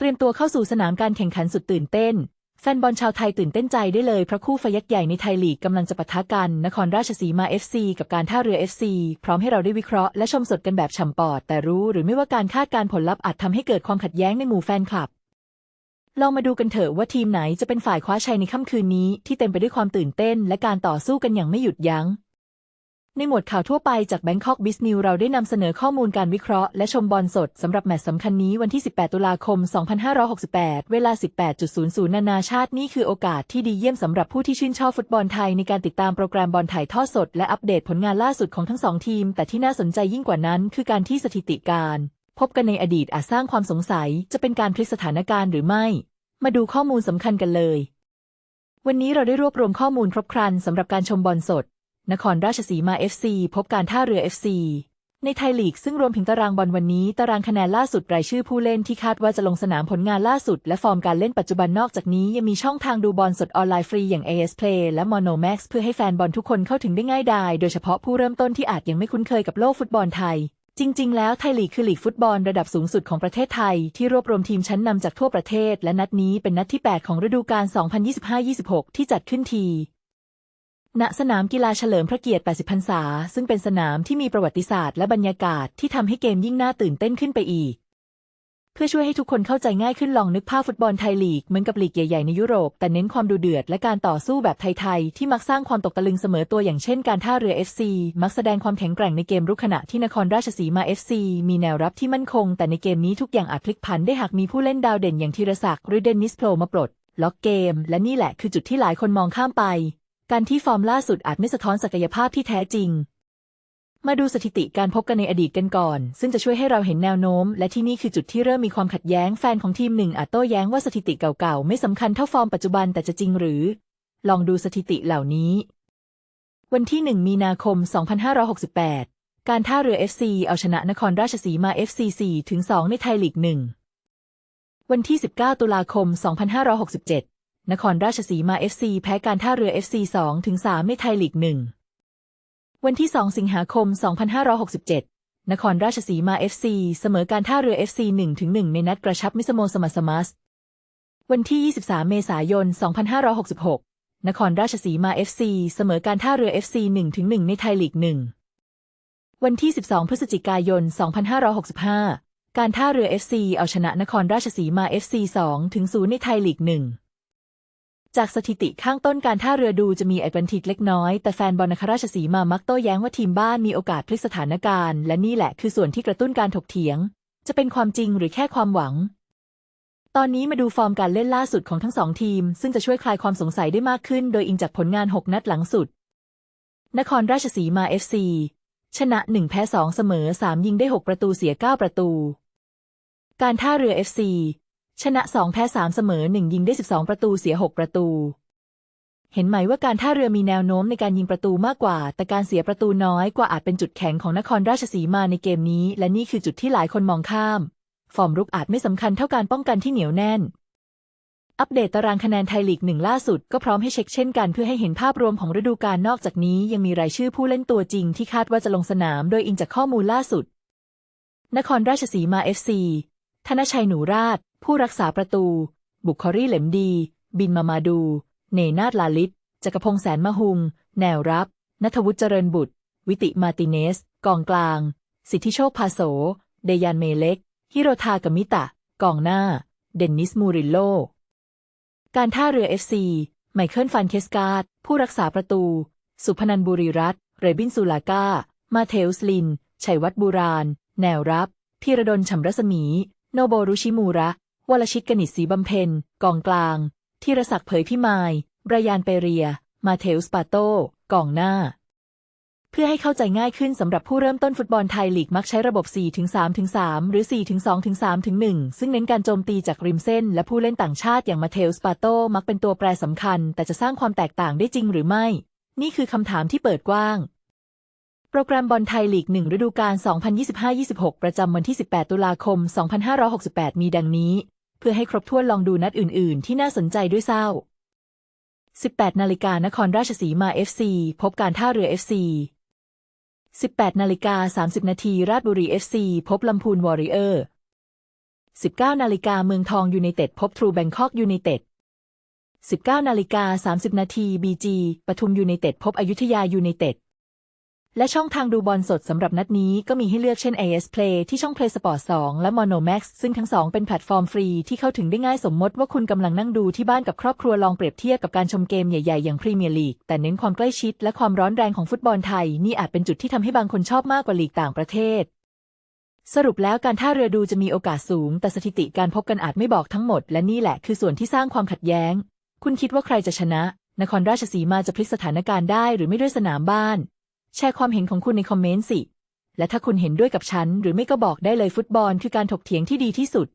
เตรียมตัวเข้าสู่สนามการแข่งขันสุดตื่นเต้น แฟนบอลชาวไทยตื่นเต้นใจได้เลยเพราะคู่ไฟยักษ์ใหญ่ในไทยลีกกำลังจะปะทะกัน นครราชสีมา FC กับการท่าเรือ FC พร้อมให้เราได้วิเคราะห์และชมสดกันแบบฉ่ำปอด แต่รู้หรือไม่ว่าการคาดการผลลัพธ์อาจทำให้เกิดความขัดแย้งในหมู่แฟนคลับลองมาดูกันเถอะว่าทีมไหนจะเป็นฝ่ายคว้าชัยในค่ำคืนนี้ที่เต็มไปด้วยความตื่นเต้น และการต่อสู้กันอย่างไม่หยุดยัง้ง ในหมวดข่าวทั่วไปจาก Bangkok b i z n e w เราได้นำเสนอข้อมูลการวิเคราะห์และชมบอลสดสำหรับแมตช์สำคัญนี้วันที่ 18 ตุลาคม 2568 เวลา 18.00 นานาชาตินี่คือโอกาสที่ดีเยี่ยมสำหรับผู้ที่ชื่นชอบฟุตบอลไทยในการติดตามโปรแกรมบอลถ่ายทอดสด และอัปเดตผลงานล่าสุดของทั้งสองทีม แต่ที่น่าสนใจยิ่งกว่านั้น คือการที่สถิติการ พบกันในอดีตอาจสร้างความสงสัย จะเป็นการพลิกสถานการณ์หรือไม่ มาดูข้อมูลสำคัญกันเลย วันนี้เราได้รวบรวมข้อมูลครบครันสำหรับการชมบอลสด นครราชสีมา FC พบการท่าเรือ FC ในไทยลีกซึ่งรวมถึงตารางบอลวันนี้ ตารางคะแนนล่าสุดรายชื่อผู้เล่นที่คาดว่าจะลงสนามผลงานล่าสุด และฟอร์มการเล่นปัจจุบันนอกจากนี้ ยังมีช่องทางดูบอลสดออนไลน์ฟรีอย่าง AS Play และ Monomax เพื่อให้แฟนบอลทุกคนเข้าถึงได้ง่ายดาย โดยเฉพาะผู้เริ่มต้นที่อาจยังไม่คุ้นเคยกับโลกฟุตบอลไทย จริง ๆ แล้วไทยลีกคือลีกฟุตบอลระดับสูงสุดของประเทศไทย ที่รวบรวมทีมชั้นนำจากทั่วประเทศ และนัดนี้เป็นนัดที่ 8 ของฤดูกาล 2025-26 ที่จัดขึ้นที ณสนามกีฬาเฉลิมพระเกียรติ 80 พรรษา ซึ่งเป็นสนามที่มีประวัติศาสตร์และบรรยากาศที่ทำให้เกมยิ่งน่าตื่นเต้นขึ้นไปอีก เพื่อช่วยให้ทุกคนเข้าใจง่ายขึ้นลองนึกภาพฟุตบอลไทยลีกเหมือนกับลีกใหญ่ๆในยุโรป แต่เน้นความดูเดือดและการต่อสู้แบบไทยๆที่มักสร้างความตกตะลึงเสมอตัวอย่างเช่นการท่าเรือ FC มักแสดงความแข็งแกร่งในเกมรุกขณะที่นครราชสีมา FC มีแนวรับที่มั่นคง แต่ในเกมนี้ทุกอย่างอาจพลิกผันได้หากมีผู้เล่นดาวเด่นอย่างธีรศักดิ์หรือเดนนิสโผล่มาปลดล็อกเกม และนี่แหละคือจุดที่หลายคนมองข้ามไป การที่ฟอร์มล่าสุดอาจไม่สะท้อนศักยภาพที่แท้จริง มาดูสถิติการพบกันในอดีตกันก่อน ซึ่งจะช่วยให้เราเห็นแนวโน้ม และที่นี่คือจุดที่เริ่มมีความขัดแย้งแฟนของทีมหนึ่งอาจโต้แย้งว่าสถิติเก่าๆ ไม่สำคัญเท่าฟอร์มปัจจุบันแต่จะจริงหรือ ลองดูสถิติเหล่านี้ วันที่ 1 มีนาคม 2568 การท่าเรือ FC เอาชนะนครราชสีมา FC 4ถึง2ในไทยลีก1วันที่ 19 ตุลาคม 2567 นครราชสีมา FC แพ้การท่าเรือ FC 2ถึง3ในไทยลีก 1 วันที่ 2 สิงหาคม 2567 นครราชสีมา FC เสมอการท่าเรือ FC 1ถึง1ในนัดกระชับมิสโมสมัสมัส วันที่ 23 เมษายน 2566 นครราชสีมา FC เสมอการท่าเรือ FC 1ถึง1ในไทยลีก 1 วันที่ 12 พฤศจิกายน 2565 การท่าเรือ FC เอาชนะนครราชสีมา FC 2ถึง0ในไทยลีก 1 จากสถิติข้างต้นการท่าเรือดูจะมีแอดวันทิกเล็กน้อย แต่แฟนบอลนครราชสีมามักโต้แย้งว่าทีมบ้านมีโอกาสพลิกสถานการณ์ และนี่แหละคือส่วนที่กระตุ้นการถกเถียง จะเป็นความจริงหรือแค่ความหวัง ตอนนี้มาดูฟอร์มการเล่นล่าสุดของทั้งสองทีม ซึ่งจะช่วยคลายความสงสัยได้มากขึ้น โดยอิงจากผลงาน 6 นัดหลังสุด นครราชสีมา FC ชนะ 1 แพ้ 2 เสมอ 3 ยิงได้ 6 ประตูเสีย 9 ประตู การท่าเรือ FC ชนะ 2 แพ้ 3 เสมอ 1 ยิงได้ 12 ประตูเสีย 6 ประตู เห็นไหมว่าการท่าเรือมีแนวโน้มในการยิงประตูมากกว่า แต่การเสียประตูน้อยกว่าอาจเป็นจุดแข็งของนครราชสีมาในเกมนี้ และนี่คือจุดที่หลายคนมองข้าม ฟอร์มรุกอาจไม่สำคัญเท่าการป้องกันที่เหนียวแน่น อัปเดตตารางคะแนนไทยลีกหนึ่งล่าสุดก็พร้อมให้เช็คเช่นกันเพื่อให้เห็นภาพรวมของฤดูกาลนอกจากนี้ ยังมีรายชื่อผู้เล่นตัวจริงที่คาดว่าจะลงสนาม โดยอิงจากข้อมูลล่าสุด นครราชสีมา FC ธนชัยหนูราช ผู้รักษาประตู บุคครีเหล็มดี บินมามาดู เนนาดลาลิตจักรพงษ์แสนมหุง แนวรับ นัทวุฒิเจริญบุตร วิติมาติเนส กองกลาง สิทธิโชคพาโส เดยานเมเล็ก ฮิโรทากามิตะ กองหน้า เดนนิสมูริโล การท่าเรือ FC ไมเคิลฟันเคสการ์ด ผู้รักษาประตู สุพนันบุรีรัตน์เรบินซูลากามาเทลสลิน ชัยวัฒน์บูราน แนวรับ พีระดลฉำรัศมี โนโบรุชิมูระ วลชิตกนิษฐ์ศรีบำเพ็ญ กองกลาง ธีรศักดิ์เผยพิมายรายานเปเรีย มาเทลสปาโต กองหน้า เพื่อให้เข้าใจง่ายขึ้นสำหรับผู้เริ่มต้นฟุตบอลไทยลีกมักใช้ระบบ 4-3-3 หรือ 4-2-3-1 ซึ่งเน้นการโจมตีจากริมเส้น และผู้เล่นต่างชาติอย่างมาเทลสปาโตมักเป็นตัวแปรสำคัญ แต่จะสร้างความแตกต่างได้จริงหรือไม่ นี่คือคำถามที่เปิดกว้างโปรแกรมบอลไทยลีก 1 ฤดูกาล 2025-26 ประจำวันที่ 18 ตุลาคม 2568 มีดังนี้ เพื่อให้ครบถ้วนลองดูนัดอื่น ๆ ที่น่าสนใจด้วยเศร้า 18 นาฬิกานครราชสีมา FC พบการท่าเรือ FC 18 นาฬิกา 30 นาทีราชบุรี FC พบลำพูนวอริเออร์ 19 นาฬิกาเมืองทองยูไนเต็ดพบทรูแบงคอกยูไนเต็ด 19 นาฬิกา 30 นาทีบีจีปทุมยูไนเต็ดพบอยุธยายูไนเต็ด และช่องทางดูบอลสดสำหรับนัดนี้ก็มีให้เลือกเช่น AS Play ที่ช่อง Play Sport 2 และ Monomax ซึ่งทั้งสองเป็นแพลตฟอร์มฟรีที่เข้าถึงได้ง่ายสมมติว่าคุณกำลังนั่งดูที่บ้านกับครอบครัวลองเปรียบเทียบกับการชมเกมใหญ่ๆ อย่างพรีเมียร์ลีกแต่เน้นความใกล้ชิดและความร้อนแรงของฟุตบอลไทย นี่อาจเป็นจุดที่ทำให้บางคนชอบมากกว่าลีกต่างประเทศ สรุปแล้วการท่าเรือดูจะมีโอกาสสูง แต่สถิติการพบกันอาจไม่บอกทั้งหมด และนี่แหละคือส่วนที่สร้างความขัดแย้ง คุณคิดว่าใครจะชนะ นครราชสีมาจะพลิกสถานการณ์ได้หรือไม่ด้วยสนามบ้าน แชร์ความเห็นของคุณในคอมเมนต์สิ และถ้าคุณเห็นด้วยกับฉันหรือไม่ก็บอกได้เลยฟุตบอลคือการถกเถียงที่ดีที่สุด